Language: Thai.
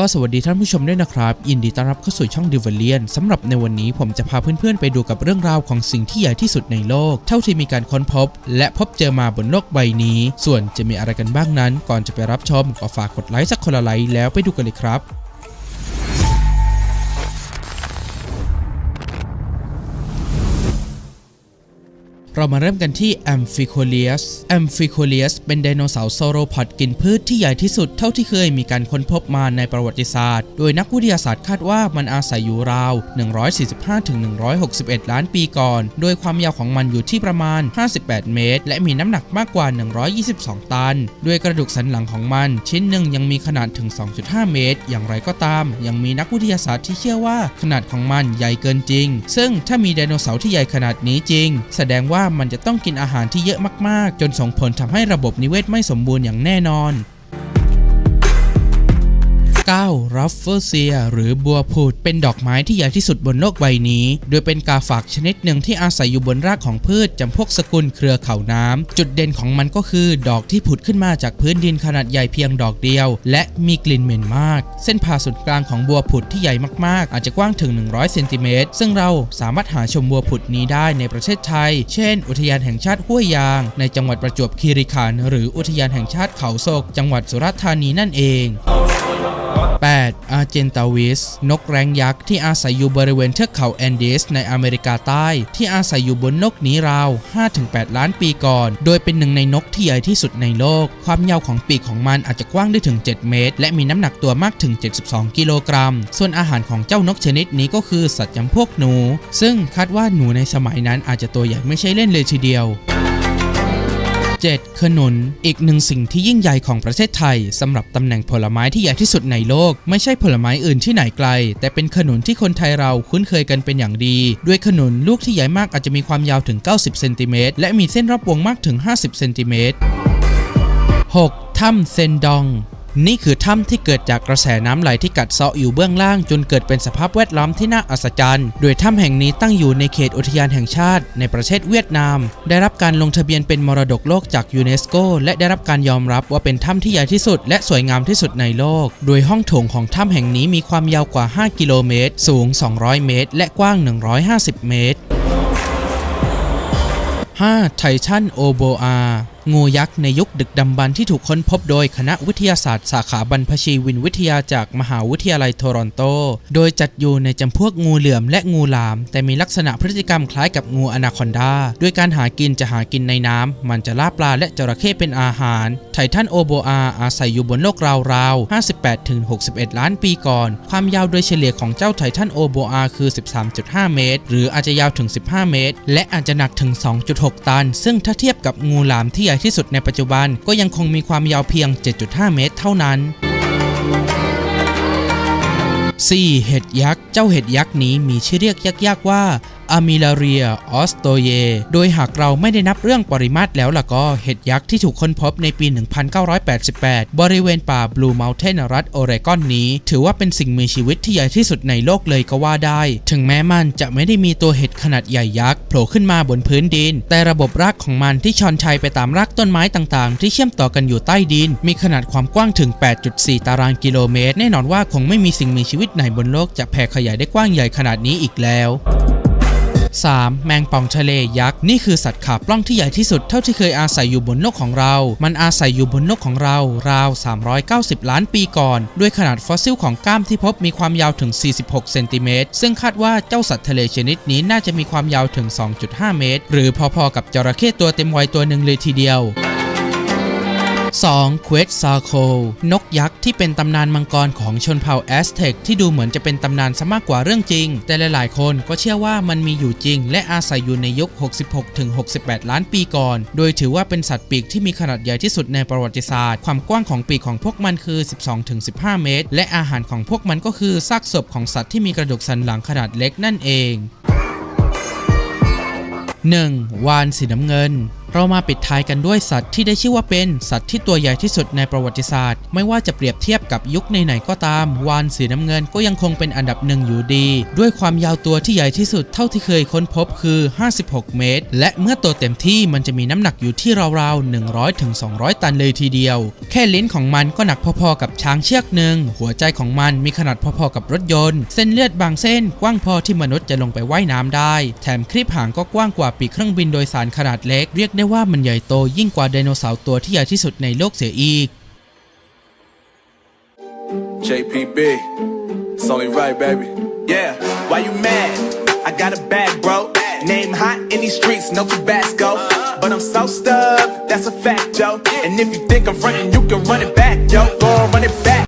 ก็สวัสดีท่านผู้ชมด้วยนะครับ ยินดีต้อนรับเข้าสู่ช่อง d i v a l i a n สำหรับในวันนี้ผมจะพาเพื่อนๆไปดูกับเรื่องราวของสิ่งที่ใหญ่ที่สุดในโลก เท่าที่มีการค้นพบ และพบเจอมาบนโลกใบนี้ ส่วนจะมีอะไรกันบ้างนั้น ก่อนจะไปรับชมก็ฝากกดไลค์สักคนละไลค์แล้วไปดูกันเลยครับ เรามาเริ่มกันที่ Amphicoleus Amphicoleus เป็นไดโนเสาร์โซโรพอดกินพืชที่ใหญ่ที่สุดเท่าที่เคยมีการค้นพบมาในประวัติศาสตร์ โดยนักวิทยาศาสตร์คาดว่ามันอาศัยอยู่ราว 145-161 ล้านปีก่อน โดยความยาวของมันอยู่ที่ประมาณ 58 เมตร และมีน้ำหนักมากกว่า 122 ตัน ด้วยกระดูกสันหลังของมันชิ้นหนึ่งยังมีขนาดถึง 2.5 เมตร อย่างไรก็ตาม ยังมีนักวิทยาศาสตร์ที่เชื่อว่าขนาดของมันใหญ่เกินจริง ซึ่งถ้ามีไดโนเสาร์ที่ใหญ่ขนาดนี้จริง แสดงว่ามันจะต้องกินอาหารที่เยอะมากๆ จนส่งผลทำให้ระบบนิเวศไม่สมบูรณ์อย่างแน่นอน 9. รัฟเฟอร์เซีย หรือบัวผุดเป็นดอกไม้ที่ใหญ่ที่สุดบนโลกใบนี้ โดยเป็นกาฝากชนิดหนึ่งที่อาศัยอยู่บนรากของพืชจำพวกสกุลเครือเขาน้ำ จุดเด่นของมันก็คือดอกที่ผุดขึ้นมาจากพื้นดินขนาดใหญ่เพียงดอกเดียว และมีกลิ่นเหม็นมาก เส้นผ่าศูนย์กลางของบัวผุดที่ใหญ่มากๆ อาจจะกว้างถึง 100เซนติเมตรซึ่งเราสามารถหาชมบัวผุดนี้ได้ในประเทศไทย เช่น อุทยานแห่งชาติห้วยยาง ในจังหวัดประจวบคีรีขันธ์หรืออุทยานแห่งชาติเขาโศก จังหวัดสุราษฎร์ธานีนั่นเอง 8. อาร์เจนตาวิส นกแร้งยักษ์ที่อาศัยอยู่บริเวณเทือกเขาแอนดีสในอเมริกาใต้ ที่อาศัยอยู่บนนกนี้ราว 5-8 ล้านปีก่อน โดยเป็นหนึ่งในนกที่ใหญ่ที่สุดในโลก ความยาวของปีกของมันอาจจะกว้างได้ถึง 7 เมตร และมีน้ำหนักตัวมากถึง 72 กิโลกรัม ส่วนอาหารของเจ้านกชนิดนี้ก็คือสัตว์จำพวกหนู ซึ่งคาดว่าหนูในสมัยนั้นอาจจะตัวใหญ่ไม่ใช่เล่นเลยทีเดียว 7. ขนุน อีกหนึ่งสิ่งที่ยิ่งใหญ่ของประเทศไทยสำหรับตำแหน่งผลไม้ที่ใหญ่ที่สุดในโลก ไม่ใช่ผลไม้อื่นที่ไหนไกล แต่เป็นขนุนที่คนไทยเราคุ้นเคยกันเป็นอย่างดี ด้วยขนุนลูกที่ใหญ่มากอาจจะมีความยาวถึง 90 เซนติเมตร และมีเส้นรอบวงมากถึง 50 เซนติเมตร 6. ถ้ำเซนดอง นี่คือถ้ำที่เกิดจากกระแสน้ำไหลที่กัดเซาะอยู่เบื้องล่าง จนเกิดเป็นสภาพแวดล้อมที่น่าอัศจรรย์ โดยถ้ำแห่งนี้ตั้งอยู่ในเขตอุทยานแห่งชาติ ในประเทศเวียดนาม ได้รับการลงทะเบียนเป็นมรดกโลกจากยูเนสโกและได้รับการยอมรับว่าเป็นถ้ำที่ใหญ่ที่สุด และสวยงามที่สุดในโลก โดยห้องโถงของถ้ำแห่งนี้มีความยาวกว่า 5 กิโลเมตร สูง 200 เมตร และกว้าง 150 เมตร 5. ไททันโอโบอา งูยักษ์ในยุคดึกดำบรรที่ถูกค้นพบโดยคณะวิทยาศาสตร์สาขาบรรพชีวินวิทยาจากมหาวิทยาลัยโทรอนโต โดยจัดอยู่ในจำพวกงูเหลือมและงูหลาม แต่มีลักษณะพฤติกรรมคล้ายกับงูอนาคอนดา ด้วยการหากินจะหากินในน้ำ มันจะล่าปลาและจระเข้เป็นอาหาร ไททันโอโบอาอาศัยอยู่บนโลกราวๆ 58-61 ล้านปีก่อน ความยาวโดยเฉลี่ยของเจ้าไททันโอโบอาคือ 13.5 เมตร หรืออาจจะยาวถึง 15 เมตร และอาจจะหนักถึง 2.6 ตัน ซึ่งถ้าเทียบกับงูหลามที่ใหญ่ที่สุดในปัจจุบันก็ยังคงมีความยาวเพียง 7.5 เมตรเท่านั้น 4. เห็ดยักษ์ เจ้าเห็ดยักษ์นี้มีชื่อเรียกยากๆว่า อามิลาเรียออสโตเย โดยหากเราไม่ได้นับเรื่องปริมาตรแล้วล่ะก็เห็ดยักษ์ที่ถูกค้นพบในปี 1988 บริเวณป่าบลูเมลเทนรัฐโอเรกอนนี้ ถือว่าเป็นสิ่งมีชีวิตที่ใหญ่ที่สุดในโลกเลยก็ว่าได้ ถึงแม้มันจะไม่ได้มีตัวเห็ดขนาดใหญ่ยักษ์โผล่ขึ้นมาบนพื้นดิน แต่ระบบรากของมันที่ชอนชัยไปตามรากต้นไม้ต่างๆ ที่เชื่อมต่อกันอยู่ใต้ดิน มีขนาดความกว้างถึง 8.4 ตารางกิโลเมตร แน่นอนว่าคงไม่มีสิ่งมีชีวิตไหนบนโลกจะแผ่ขยายได้กว้างใหญ่ขนาดนี้อีกแล้ว 3. แมงป่องทะเลยักษ์นี่คือสัตว์ขาปล้องที่ใหญ่ที่สุดเท่าที่เคยอาศัยอยู่บนนกของเรา มันอาศัยอยู่บนนกของเรา ราว 390 ล้านปีก่อน ด้วยขนาดฟอสซิลของกล้ามที่พบมีความยาวถึง 46 เซนติเมตร ซึ่งคาดว่าเจ้าสัตว์ทะเลชนิดนี้น่าจะมีความยาวถึง 2.5 เมตร หรือพอๆกับจระเข้ตัวเต็มวัยตัวหนึ่งเลยทีเดียว 2. เควสซาโคนกยักษ์ที่เป็นตำนานมังกรของชนเผ่าแอสเท็กที่ดูเหมือนจะเป็นตำนานซะมากกว่าเรื่องจริง แต่หลายๆ คนก็เชื่อว่ามันมีอยู่จริง และอาศัยอยู่ในยุค 66-68 ล้านปีก่อน โดยถือว่าเป็นสัตว์ปีกที่มีขนาดใหญ่ที่สุดในประวัติศาสตร์ ความกว้างของปีกของพวกมันคือ 12-15 เมตร และอาหารของพวกมันก็คือซากศพของสัตว์ที่มีกระดูกสันหลังขนาดเล็กนั่นเอง 1. วานสีน้ำเงิน เรามาปิดท้ายกันด้วยสัตว์ที่ได้ชื่อว่าเป็นสัตว์ที่ตัวใหญ่ที่สุดในประวัติศาสตร์ ไม่ว่าจะเปรียบเทียบกับยุคไหนๆก็ตาม วานสีน้ำเงินก็ยังคงเป็นอันดับหนึ่งอยู่ดี ด้วยความยาวตัวที่ใหญ่ที่สุดเท่าที่เคยค้นพบคือ 56 เมตร และเมื่อโตเต็มที่มันจะมีน้ำหนักอยู่ที่ราวๆ 100ถึง200 ตันเลยทีเดียว แค่ลิ้นของมันก็หนักพอๆกับช้างเชือกหนึ่งหัวใจของมันมีขนาดพอๆกับรถยนต์ เส้นเลือดบางเส้นกว้างพอที่มนุษย์จะลงไปว่ายน้ำได้ แถมคลิปหางก็กว้างกว่าปีกเครื่องบินโดยสารขนาดเล็กเรียกได้ว่ามันใหญ่โตยิ่งกว่าไดโนเสาร์ตัวที่ใหญ่ที่สุดในโลกเสียอีก JPB, it's only right, baby. Yeah, why you mad? I got a bag, bro. Name hot in these streets, no Tabasco. But I'm so stuck, that's a fact, yo. And if you think I'm frontin', you can run it back, yo. Go on, run it back.